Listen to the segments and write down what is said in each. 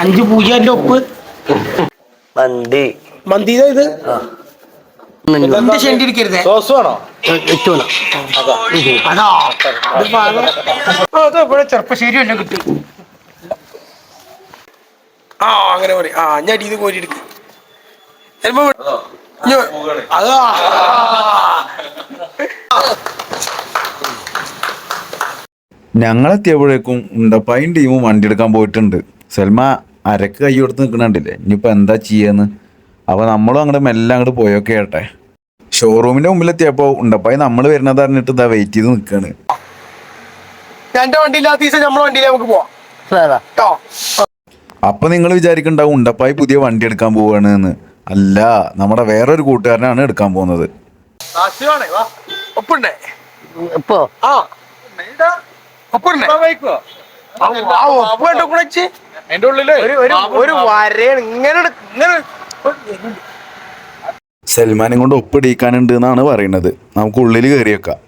അഞ്ച് പൂജ്യന്റെ ഒപ്പ്. മന്തി. മന്തി ഇത്? എത്തുണ അതാ. ഇത് ആ, അത് ഇവിടെ ചെറുപ്പശ്ശേരി തന്നെ കിട്ടി. ആ അങ്ങനെ പറയും ആ ഞാൻ അടിയത് കോരി എടുക്കും. ചിലപ്പോ അതാ. ഞങ്ങളെത്തിയപ്പോഴേക്കും ഉണ്ടപ്പായും ടീമും വണ്ടി എടുക്കാൻ പോയിട്ടുണ്ട്. സൽമ അരക്ക് കൈ കൊടുത്ത് നിൽക്കണണ്ടില്ലേ ഇനിയിപ്പോൾ എന്താ ചെയ്യാന്ന്? അപ്പോൾ നമ്മളും അങ്ങോട്ട് മെല്ലെ അങ്ങോട്ട് പോയൊക്കെ ആട്ടെ. ഷോറൂമിന്റെ മുമ്പിലെത്തിയപ്പോൾ ഉണ്ടപ്പായി നമ്മൾ വരുന്നത് അറിഞ്ഞിട്ട് ഇതാ വെയിറ്റ് ചെയ്ത് നിൽക്കുകയാണ് അപ്പൊ വണ്ടിയില്ലാത്ത ദിവസം നമ്മളെ വണ്ടിയിൽ നമുക്ക് പോവാം. അപ്പോൾ നിങ്ങൾ വിചാരിക്കുന്നുണ്ടാവും ഉണ്ടപ്പായി പുതിയ വണ്ടി എടുക്കാൻ പോവാണ് എന്ന്. അല്ല നമ്മുടെ വേറൊരു കൂട്ടുകാരനാണ് എടുക്കാൻ പോകുന്നത്. ഇപ്പോ? ആ. ഒപ്പുണ്ടേ ഉള്ളിൽ. ഒരു വരയാണ്. ഇങ്ങനെ ഇങ്ങനെ സൽമാനെ കൊണ്ട് ഒപ്പിടിക്കാനുണ്ട് എന്നാണ് പറയുന്നത്. നമുക്ക് ഉള്ളിൽ കയറി വെക്കാം.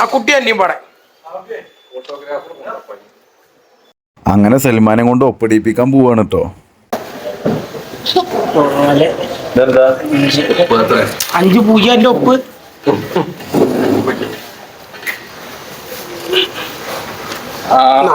ആ കുട്ടി? അന്യം പാടെ. അങ്ങനെ സൽമാനെ കൊണ്ട് ഒപ്പിടിപ്പിക്കാൻ പോവാണ് കേട്ടോ അഞ്ച്. പൂജ്യം ഒപ്പ്.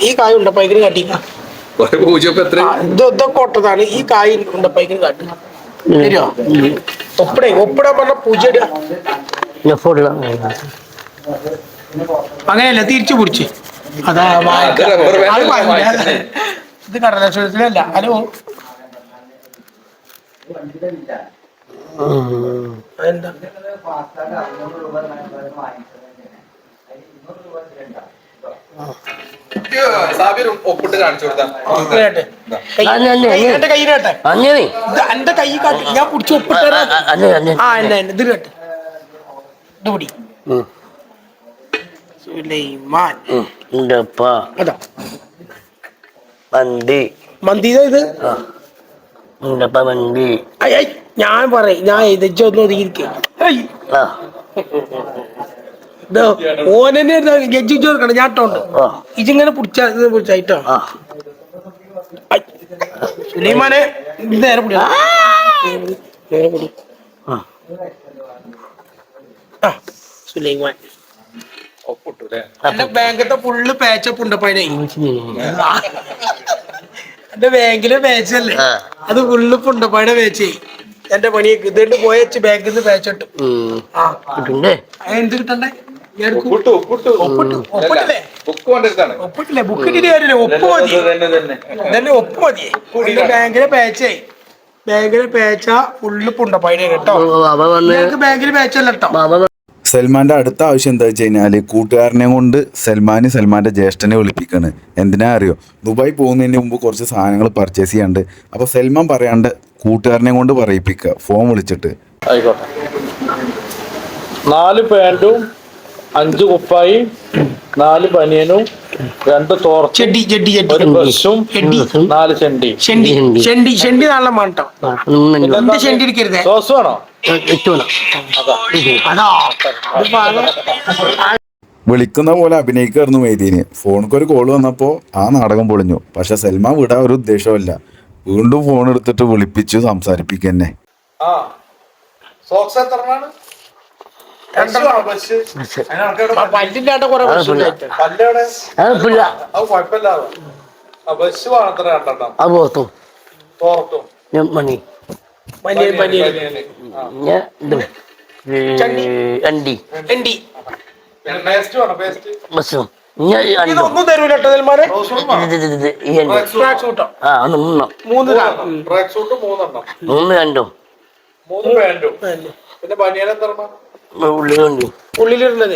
ഈ കായ ഉണ്ടപ്പൈക്കിന് കാട്ടി ഒരു പൂജ്യം ഇപ്പൊ എത്ര ആ, ഇത് ഇതൊക്കെ ഒട്ടതാണ് ഈ കായ് ഉണ്ടപ്പൈക്കിന് കാട്ടി ശരിയോ? ഒപ്പിടേ ഒപ്പിടാൻ പറഞ്ഞ പൂജ ഇടുക അങ്ങനെയല്ല തിരിച്ചു പിടിച്ച്. അതാ. ഇത് കടലാശ്വാസത്തിലല്ല ഹലോ. ഒപ്പിട്ട് കാണിച്ചു കൊടുത്താ. ഇങ്ങോട്ട്. കൈ- അല്ല, അല്ല, കൈ- അല്ല. എന്റെ കൈ കേട്ടെ അങ്ങനെ എന്റെ കൈ കാട്ടി. ഞാൻ അതെ അതെ ആ എന്നെ ഇത് കേട്ടെ. ഇതുപിടി സുലൈമാൻ. അതാ. മന്തി മന്തി ഇതാ? മന്തി ഞാൻ പറയും ഞാൻ ഇതൊന്നും ഒതുങ്ങിയിരിക്കും. ഓനെന്നെ ഗജ്ജി ചോദിക്കണം ഞാൻ ഇട്ടോണ്ട്. ഇതിങ്ങനെ പിടിച്ച പിടിച്ചായിട്ടോ? സുലൈമാനെ നേരെ പിടി നേരെ പിടി. സുലൈമാൻ. ഒപ്പിട്ടു അല്ലേ എന്റെ ബാങ്കത്തെ ഫുള്ള് പാച്ചപ്പ് ഉണ്ട് എന്റെ ബാങ്കിലെ പാച്ചല്ലേ. അത് ഫുള്ള് പുണ്ടപ്പായുടെ പാച്ചേ എന്റെ പണി ഇതുകൊണ്ട് പോയ ബാങ്കിൽ നിന്ന്. ആ. കിട്ടുണ്ടേ? എന്ത് കിട്ടണ്ടേ. ഒപ്പിട്ടില്ലേ? ബുക്ക് കാര്യമില്ല ഒപ്പ് മതി. തന്നെ ഒപ്പ് എന്റെ ബാങ്കിലെ പാച്ചേ ബാങ്കിലെ പാച്ച ഫുള്ള് പുണ്ടപ്പായുടെ കേട്ടോ. അവ വന്ന് ഞങ്ങൾക്ക് ബാങ്കിലെ പാച്ചല്ല കേട്ടോ. സൽമാന്റെ അടുത്ത ആവശ്യം എന്താ വെച്ച് കഴിഞ്ഞാൽ കൂട്ടുകാരനെ കൊണ്ട് സൽമാന് സൽമാന്റെ ജ്യേഷ്ഠനെ വിളിപ്പിക്കാണ്. എന്തിനാ അറിയോ? ദുബായ് പോകുന്നതിന് മുമ്പ് കുറച്ച് സാധനങ്ങൾ പർച്ചേസ് ചെയ്യാണ്ട് അപ്പൊ സൽമാൻ പറയാണ്ട് കൂട്ടുകാരനെ കൊണ്ട് പറയിപ്പിക്കുക. ഫോൺ വിളിച്ചിട്ട്. ആയിക്കോട്ടെ. നാല് പാന്റും അഞ്ച് കുപ്പായി നാല് ബനിയനും രണ്ട് തോർച്ചും ഒരു നാല് ചെണ്ടി. ചെണ്ടി ചെണ്ടി. ചെണ്ടി നല്ല മണ്ടോ. സോസ് വേണോ? വിളിക്കുന്ന പോലെ അഭിനയിക്കായിരുന്നു മെയ്തീന് ഫോണിക്ക് ഒരു കോൾ വന്നപ്പോൾ ആ നാടകം പൊളിഞ്ഞു. പക്ഷെ സൽമാൻ വിടാൻ ഒരു ഉദ്ദേശമല്ല വീണ്ടും ഫോൺ എടുത്തിട്ട് വിളിപ്പിച്ചു സംസാരിപ്പിക്കന്നെ. ബസ് വേണത്ര ഞാൻ മണി. അണ്ടി. പേസ്റ്റ് ബസ്സും ഈ അണ്ടോ. ഇതൊന്നും തരൂല അണ്ടോ. സൂട്ടോ ആ. ഒന്ന് മൂന്നെണ്ണം. മൂന്ന് രണ്ടോ. മൂന്ന് പാന്റും പിന്നെ ബനിയൻ എത്രണ്ണം ഉള്ളിലുണ്ട് ഉള്ളിലിരുന്നത്.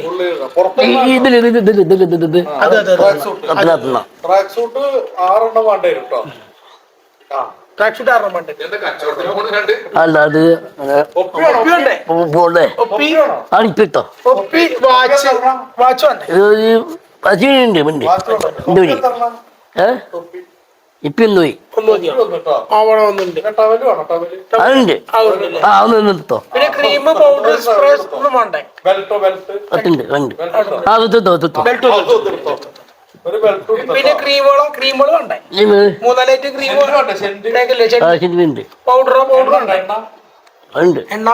ഇതിൽ ഇത് ഇത് ഇത് ഇത് ഇത് ഇത്. അതെ അതെ ട്രാക്ക് സൂട്ട് അതിനകത്തുന്ന ട്രാക്ക് സൂട്ട് ആറെണ്ണം വേണ്ടി വരും കേട്ടോ ആ ട്രാക്ക് ഷൂട്ട് ആറാം വേണ്ട എന്റെ കച്ചവടത്തിന് മൂന്ന് രണ്ട് അല്ല അത് ഒപ്പി. വാച്ച്. വാച്ച് പതിനുണ്ട് ഇപ്പൊ അതുണ്ട് ആ ഒന്ന് നിർത്തോ അതുണ്ട് ഉണ്ട്. ആ പിന്നെ ക്രീമുകളോ ക്രീമുകളും ഉണ്ട്. മൂന്നാലായിട്ട് ക്രീം വേണ്ട സെന്റ് ആ ഉണ്ട്. പൗഡറോ പൗഡറോ വേണ്ടേ ഉണ്ട്. എണ്ണ?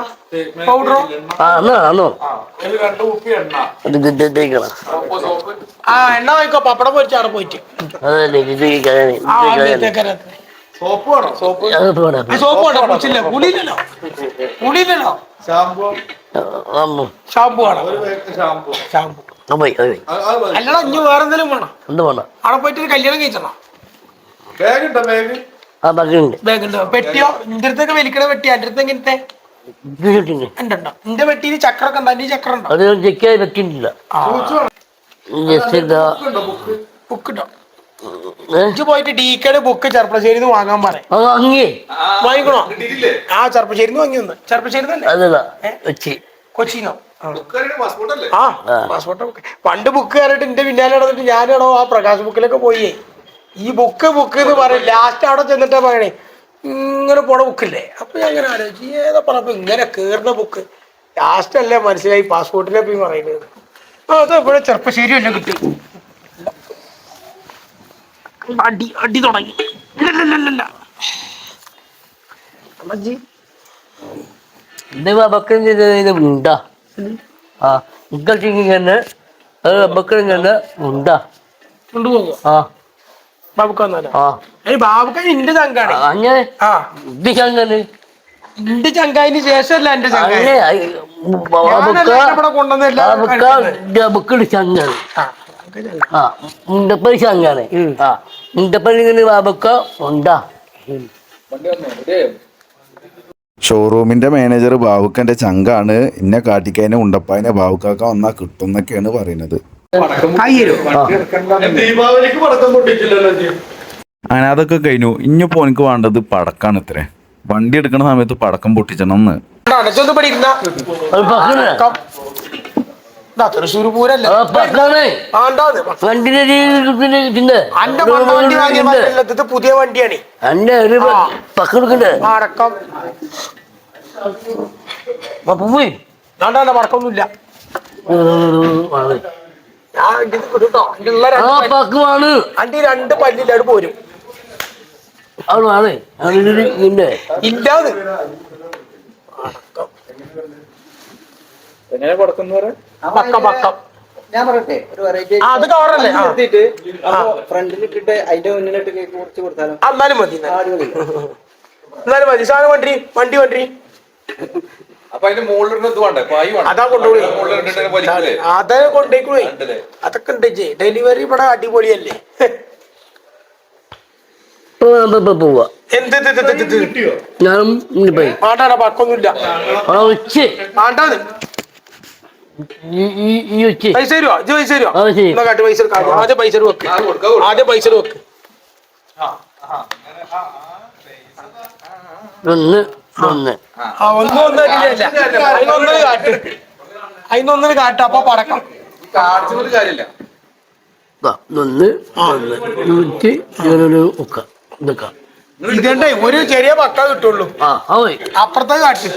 പൗഡറോ ആ എണ്ണ. വാങ്ങിക്കോ പപ്പടം പോയിട്ട്. സോപ്പ് വേണോ? സോപ്പ് ഷാമ്പു ഷാമ്പു വേണം ഷാമ്പു ഷാമ്പു ആ പോയി അത് പോയി. അത് അത് മതി. അല്ലടാ ഇനി വേറെ എന്തെങ്കിലും വേണം? എന്ത് വേണ്ട അവിടെ പോയിട്ട് ഒരു കല്യാണം കഴിച്ചോ ബാഗ് ആ ബാഗുണ്ട് ബാഗ് പെട്ടിയോ? നിന്റെ അടുത്തൊക്കെ വലിക്കണ പെട്ടി എന്റെ അടുത്ത് എങ്ങനത്തെ ഇത് കിട്ടിണ്ട് ഉണ്ടോ നിന്റെ പെട്ടിയിൽ ചക്രമൊക്കെ ഉണ്ടോ? എന്റെ ചക്രം ഉണ്ടോ? അത് ചെക്ക് ചെയ്ത് വെക്കുന്നില്ല ജസ്റ്റ് ഇതാ. ഉണ്ടോ ബുക്ക് ഉണ്ടോ? ഇജ്ജ് പോയിട്ട് ഡീക്കയുടെ ബുക്ക് ചെറുപ്പശ്ശേരി വാങ്ങാൻ പറയും വാങ്ങിക്കണോ? ആ ചെറുപ്പശ്ശേരി വാങ്ങി ഒന്ന് ചെറുപ്പശ്ശേരി തന്നെ ആ. പാസ്പോർട്ട് പണ്ട് ബുക്ക് കയറിയിട്ട് എന്റെ പിന്നാലെ നടന്നിട്ട് ഞാനാണോ ആ പ്രകാശ് ബുക്കിലൊക്കെ പോയി? ഈ ബുക്ക് ബുക്ക് എന്ന് പറയും ലാസ്റ്റ് അവിടെ ചെന്നിട്ടാ പറയണേ ഇങ്ങനെ പോണ ബുക്കില്ലേ അപ്പൊ ഞാൻ ഇങ്ങനെ ആലോചിച്ചു ഏതാ പറഞ്ഞപ്പോ ഇങ്ങനെ കേറുന്ന ബുക്ക് ലാസ്റ്റ് അല്ലേ മനസ്സിലായി പാസ്പോർട്ടിനെ പോയി പറയുന്നത്. ആ അത് ഇവിടെ ചെറുപ്പശ്ശേരി അല്ലേ കിട്ടി. അടി അടി തുടങ്ങി. അമ്മജി അമ്മജി ഇത് ചെയ്തത് ഇത് ഉണ്ടാ ആ ഇങ്ങനെ അത് ഉണ്ടാ. ആ. ബാബുക്ക വന്നാലോ ആ. ഏയ് ബാബുക്ക നിന്റെ ചങ്കാണ്. അങ്ങനെ ആ. ഇത് ചങ്ങനെ നിന്റെ ചങ്കായിന് ശേഷമല്ല എന്റെ ചങ്കായി അങ്ങനെ ഞാനല്ലേ ഇവിടെ കൊണ്ടുവന്ന് എല്ലാവരും കഴിക്കുന്നത്. ബുക്കിൽ ചങ്ങനെ ആ, ഇങ്ങനെ ബാബക്ക ഉണ്ടാ. ഷോറൂമിന്റെ മാനേജർ ബാബുക്കന്റെ ചങ്കാണ്. ഇന്നെ കാട്ടിക്കതിനെ ഉണ്ടപ്പായനെ ബാബുക്കാക്ക വന്നാ കിട്ടും എന്നൊക്കെയാണ് പറയുന്നത് അങ്ങനെ അതൊക്കെ കഴിഞ്ഞു. ഇനിയിപ്പോ എനിക്ക് വേണ്ടത് പടക്കാണ് ഇത്രേ. വണ്ടി എടുക്കുന്ന സമയത്ത് പടക്കം പൊട്ടിച്ചണം എന്ന്. തൃശ്ശൂർ പൂരല്ലേ? ആണ്ടാന്ന്. വണ്ടിന്റെ അന്റെ ഇത് പുതിയ വണ്ടിയാണ്. അന്റെ ഒരു പക്കെടുക്കണ്ടേ പോയി ആണ്ടാ രണ്ട് പല്ല്- പക്കുവാണ് അന്റെ ഈ രണ്ട് പല്ലില്ല അവിടെ പോരും. ഇല്ലാന്ന്. എങ്ങനെ കൊടുക്കുന്നു പറയാ പക്കം പക്കം. ഞാൻ പറയട്ടെ ഒരു വെറൈറ്റി ആ, അത് കവറല്ലേ ആ. നിർത്തിയിട്ട് അപ്പൊ ഫ്രണ്ടിൽ ഇട്ടിട്ട് അതിന്റെ മുന്നിലിട്ട് കേക്ക് കുറച്ച് കൊടുത്താലോ? ആ, എന്നാലും മതി എന്നാലും. അടിപൊളി എന്നാലും മതി. സാധനം വണ്ടി വണ്ടി വണ്ടി അപ്പൊ അതിന്റെ മുകളിലിരുന്ന് ഇത് വേണ്ടേ? പായി വേണം അതാ കൊണ്ടുപോയി. മുകളിലിട്ടിട്ട് വലിക്കൂലേ അതെ കൊണ്ടേക്കുവേ ഉണ്ടല്ലേ? അതൊക്കെ ഉണ്ട് ജെ ഡെലിവറി ഇവിടെ അടിപൊളിയല്ലേ? പോവാ. എന്ത് ഇത് ഇത് ഇത് ഇത്? ഇത്? ഞാനും ഇനി പോയി. പാട്ടാണ് പക്കൊന്നുമില്ല ഉച്ച. ഉച്ച പൈസ തരുവോ? ഇത് പൈസ തരുവോ. എന്നാ കാട്ട് പൈസ. ആദ്യം പൈസ വെക്ക്. ആദ്യം പൈസ വെക്ക് ഒന്ന് ഒന്ന്. ആ ഒന്നും കാട്ട്. അതിനൊന്നും കാട്ട് അപ്പൊ പടക്കം. കാണിച്ചൊരു കാര്യമില്ല. ദാ, ഒന്ന് നൂറ്റി ഇരുപത് ഒരു ചെറിയ പക്ക കിട്ടുള്ളൂ. അപ്പുറത്തെ കാട്ട്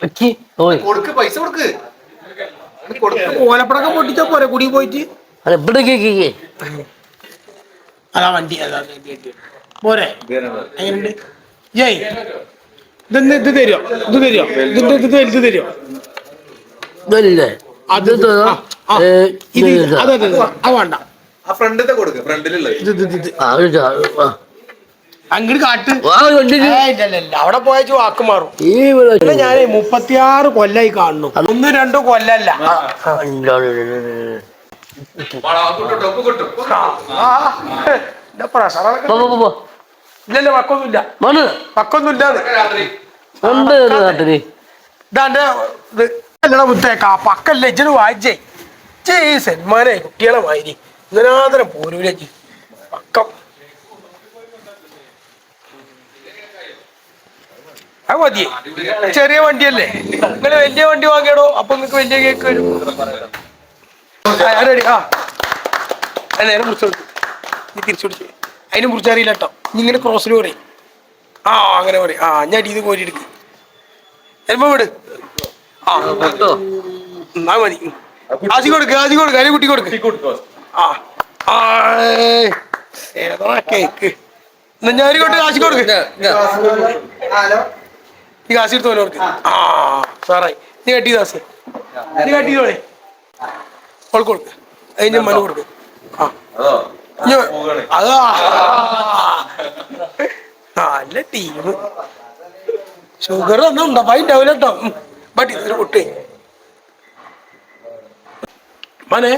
കൊടുക്ക് പൈസ കൊടുക്ക്. ഓലപ്പടക്കം പൊട്ടിച്ചാ പോരെ കുടി പോയിട്ട്? അത് ഇവിടെ കേക്കേ അതാ വണ്ടി അതാ. പോരെ. എങ്ങനെയുണ്ട്? ജയ്. ഇതെന്ന് ഇത് തരുമോ ഇത് തരുമോ ഇതിന്റെ ഇത് ഇത് തരുമോ ഇതല്ലേ? അത് ഇത് അതെ അതെ അതെ. അത് വേണ്ട. ആ ഫ്രണ്ടിലത്തെ കൊടുക്ക് ഫ്രണ്ടിലുള്ളത്. അങ്ങോട്ട് കാട്ട്. ആ, കണ്ടിട്ട് ഏയ് ഇല്ല, ഇല്ല, ഇല്ല. അവിടെ പോയച്ച് വാക്ക് മാറും. പിന്നെ ഞാൻ മുപ്പത്തിയാറ് കൊല്ലായി കാണുന്നു. ഒന്നും രണ്ടും കൊല്ലല്ല. ആ, ഇന്റെ പ്രഷറൊക്കെ- പോ, പോ, പോ, പോ. ഇല്ലല്ല ഇത് അല്ലടാ മുത്തേക്ക പക്കല്ല ഇജ്ജന് വായിച്ചേ. ചേ ഈ സൽമാനെ കുട്ടികളെ മാതിരി ഇങ്ങനാതരം പോരൂലേ ഇജ്ജ്. പക്കം മതിയേ ചെറിയ വണ്ടിയല്ലേ? നിങ്ങൾ വലിയ വണ്ടി വാങ്ങിയടോ. അപ്പൊ നിങ്ങക്ക് വലിയ കേക്ക് വരും. റെഡി ആ നേരെ മുറിച്ചു കൊടുത്തു നീ അതിനെ കുറിച്ച് അറിയില്ല കേട്ടോ നീ ഇങ്ങനെ ക്രോസിൽ പറയും. ആ അങ്ങനെ പറയും. ആ ഞാൻ അടിയിൽ കോരി എടുക്ക്. ചിലപ്പോ വിട്. ആ. എന്നാ മതി. ആശി കൊടുക്ക് ആശി കൊടുക്ക്. അതിന് കുട്ടി കൊടുക്ക്. ആ. ആ കേക്ക്? എന്നാ ഞാൻ ഒരു കൊണ്ട് ആശി കൊടുക്ക് ഹലോ. ഈ കാശി എടുത്ത് കൊടുക്ക് ആ. സാറായി. നീ കട്ടി ദാസ് നീ കട്ടി തോളെ അവൾക്ക് കൊടുക്ക്. അതിന്റെ മനു കൊടുക്ക്. ആ. അതാ? നല്ല ടീം ഷുഗർ ഒന്നും ഉണ്ടോ? പൈ ഉണ്ടാവില്ല കേട്ടോ. ബട്ട് ഇതൊരു കുട്ടി. മനെ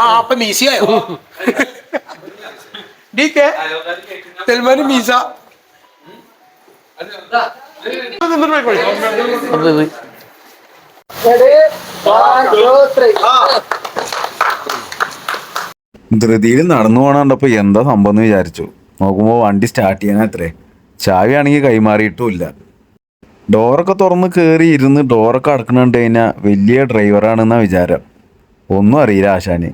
ആ അപ്പൊ മീസിയായോ ഡി കെ? സൽമാന് മീസ ധൃതിയിൽ നടന്നു പോകണ കണ്ടപ്പോൾ എന്താ സംഭവം എന്ന് വിചാരിച്ചു. നോക്കുമ്പോൾ വണ്ടി സ്റ്റാർട്ട് ചെയ്യാനത്രേ ചാവിയാണെങ്കിൽ കൈമാറിയിട്ടുമില്ല. ഡോറൊക്കെ തുറന്ന് കയറി ഇരുന്ന് ഡോറൊക്കെ അടക്കണുണ്ട് കഴിഞ്ഞാൽ വലിയ ഡ്രൈവറാണെന്നാ വിചാരം. ഒന്നും അറിയില്ല ആശാന്.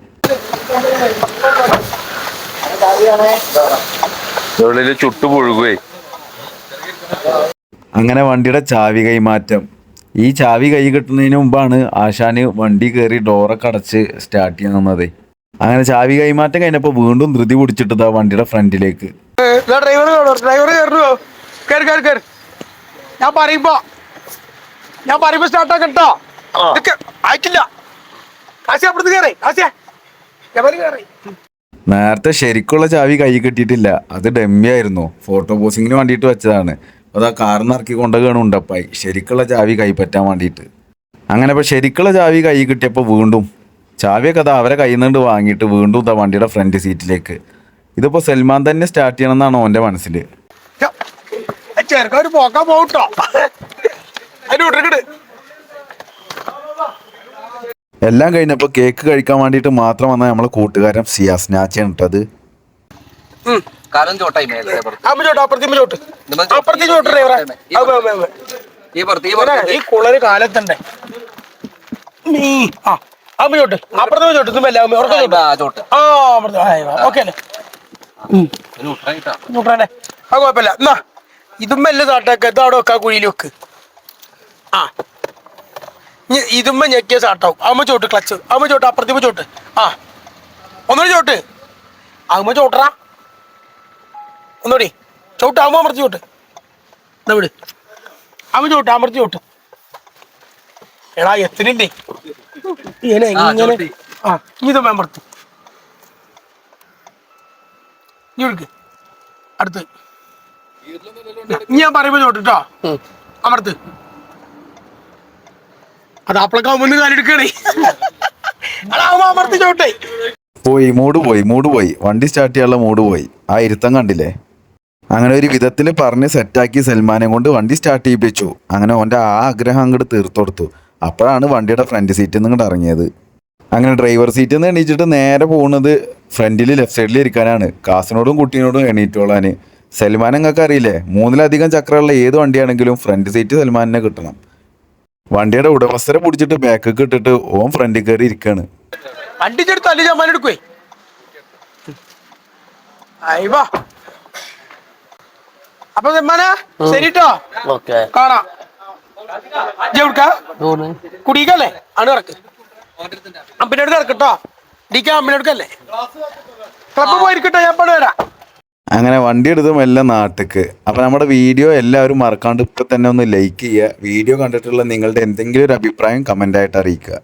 ചുട്ടു പുഴുകുവേ. അങ്ങനെ വണ്ടിയുടെ ചാവി കൈമാറ്റം. ഈ ചാവി കൈ കിട്ടുന്നതിന് മുമ്പാണ് ആശാന് വണ്ടി കയറി ഡോറൊക്കെ അടച്ച് സ്റ്റാർട്ട് ചെയ്യാൻ നിന്നത്. അങ്ങനെ ചാവി കൈമാറ്റം കഴിഞ്ഞപ്പോൾ വീണ്ടും ധൃതി പിടിച്ചിട്ടതാ വണ്ടിയുടെ ഫ്രണ്ടിലേക്ക്. ഡ്രൈവർ ഡ്രൈവർ കയറുമോ കയറി കയറി കയറി. ഞാൻ പറയുമ്പോ ഞാൻ പറയുമ്പോ സ്റ്റാർട്ട് ആക്കട്ടോ ഇതൊക്കെ ആയിട്ടില്ല ആശയ അപ്പുറത്ത് കയറി. ആശയ എവര് കയറി? നേരത്തെ ശരിക്കുള്ള ചാവി കൈ കിട്ടിയിട്ടില്ല. അത് ഡമ്മി ആയിരുന്നു ഫോട്ടോ പോസിങ്ങിന് വേണ്ടിയിട്ട് വെച്ചതാണ്. അത് ഇറക്കി കൊണ്ടുപോകണം ഉണ്ടപ്പായി ശരിക്കുള്ള ചാവി കൈപ്പറ്റാൻ വേണ്ടിയിട്ട്. അങ്ങനെ ഇപ്പോൾ ശരിക്കുള്ള ചാവി കൈ കിട്ടിയപ്പോൾ വീണ്ടും ചാവിയൊക്കെ അത് അവരെ കയ്യിൽ നിന്ന് വാങ്ങിയിട്ട് വീണ്ടും ഇതാ വണ്ടിയുടെ ഫ്രണ്ട് സീറ്റിലേക്ക്. ഇതിപ്പോൾ സൽമാൻ തന്നെ സ്റ്റാർട്ട് ചെയ്യണമെന്നാണ് ഓന്റെ മനസ്സിൽ പോക്കാൻ പോകട്ടോ എല്ലാം കഴിഞ്ഞപ്പോൾ കേക്ക് കഴിക്കാൻ വേണ്ടിയിട്ട് മാത്രം വന്ന നമ്മളെ കൂട്ടുകാരൻ സിയാസ് നാച്ചാണ് ഇട്ടത് കാലം ചോട്ടായി മേലെ പുറത്ത്. അമ്മ ചോട്ട് അപ്പുറത്തേക്ക് ചോട്ട് ഇതുമ്മ ചോട്ട്. അപ്പുറത്തേക്ക് ചോട്ട് ഡ്രൈവറെ ഈ പുറത്ത്. ഈ പുറത്ത് ഈ ഇവനെ ഈ കുളര് കാലത്തുണ്ടേ? നീ ആ അമ്മ ചോട്ട് അപ്പുറത്തേക്ക് ചോട്ട് ഇതും എല്ലാം ഉറക്കം ചോട്ട് ആ ചോട്ട് ആ അപ്പുറത്ത് ഓക്കെ അല്ലേ? ഒരു ഉട്ടറായിട്ടാ. നോക്കണേ അത് കുഴപ്പമില്ല. എന്നാ ഇതുമ്മ എല്ലാം സാട്ടാക്ക ഇത് അവിടെ വെക്കാ കുഴിയിൽ വെക്ക്. ആ. ഇനി ഇതുമ്മ ഞെക്കിയ സാട്ടാവും അമ്മ ചോട്ട് ക്ലച്ച് അമ്മ ചോട്ട് അപ്പുറത്തേക്ക് ചോട്ട് ആ. ഒന്നൊരു ചോട്ട് അമ്മ ചോട്ടറാ ഒന്നുകൂടി. ചവിട്ട് അമ്മ അമർത്തി ചോട്ട് എന്നാ വിട്. അമ്മ ചോട്ട് അമർത്തി ചോട്ട് എടാ എത്തിനില്ലേ? ഇങ്ങനെ ചോട്ടി. ആ ഇതുമ്മ അമർത്തി. എടുക്ക് അടുത്ത്. ഞാൻ പറയുമ്പോ ചോട്ടിട്ടോ അമർത്ത്. അത് അപ്പളക്കാ മുന്നിൽ കാലെടുക്കണേ അവൻ അമർത്തി ചോട്ടെ പോയി മൂട് പോയി മൂട് പോയി. വണ്ടി സ്റ്റാർട്ട് ചെയ്യാനുള്ള മൂട് പോയി. ആ ഇരുത്തം കണ്ടില്ലേ? അങ്ങനെ ഒരു വിധത്തിൽ പറഞ്ഞ് സെറ്റാക്കി സൽമാനെ കൊണ്ട് വണ്ടി സ്റ്റാർട്ട് ചെയ്യിപ്പിച്ചു. അങ്ങനെ ഓന്റെ ആ ആഗ്രഹം അങ്ങോട്ട് തീർത്തു കൊടുത്തു അപ്പോഴാണ് വണ്ടിയുടെ ഫ്രണ്ട് സീറ്റിൽ നിന്ന് ഇങ്ങോട്ട് ഇറങ്ങിയത്. അങ്ങനെ ഡ്രൈവർ സീറ്റിൽ നിന്ന് എണീച്ചിട്ട് നേരെ പോകുന്നത് ഫ്രണ്ടിൽ ലെഫ്റ്റ് സൈഡിൽ ഇരിക്കാനാണ്. കാസിനോടും കുട്ടീനോടും എണീറ്റോളാൻ സൽമാൻ നിങ്ങൾക്ക് അറിയില്ലേ? മൂന്നിലധികം ചക്രമുള്ള ഏത് വണ്ടിയാണെങ്കിലും ഫ്രണ്ട് സീറ്റ് സൽമാനെ കിട്ടണം. വണ്ടിയുടെ ഉടമസ്ഥരെ പിടിച്ചിട്ട് ബാക്ക് ഇട്ടിട്ട് ഓം ഫ്രണ്ടിൽ കയറി ഇരിക്കാണ്. വണ്ടി ചെടുത്തു അല്ലെ ചമ്മാൻ എടുക്കുവേ. അപ്പൊ സമ്മാന ശരിട്ടോ? ഓക്കെ. കാണാം. കുടിക്കല്ലേ ആണ് ഇറക്ക് അമ്പിനടുത്ത് ഇറക്കട്ടോ ഡിക്ക അമ്പിനടുക്കല്ലേ ക്ലബ് പോയിരിക്കട്ടോ ഞാൻ പണി വരാം. അങ്ങനെ വണ്ടി എടുത്തും എല്ലാം നാട്ടിക്ക്. അപ്പോൾ നമ്മുടെ വീഡിയോ എല്ലാവരും മറക്കാണ്ട് ഇപ്പം തന്നെ ഒന്ന് ലൈക്ക് ചെയ്യുക. വീഡിയോ കണ്ടിട്ടുള്ള നിങ്ങളുടെ എന്തെങ്കിലും ഒരു അഭിപ്രായം കമന്റ് ആയിട്ട് അറിയിക്കുക.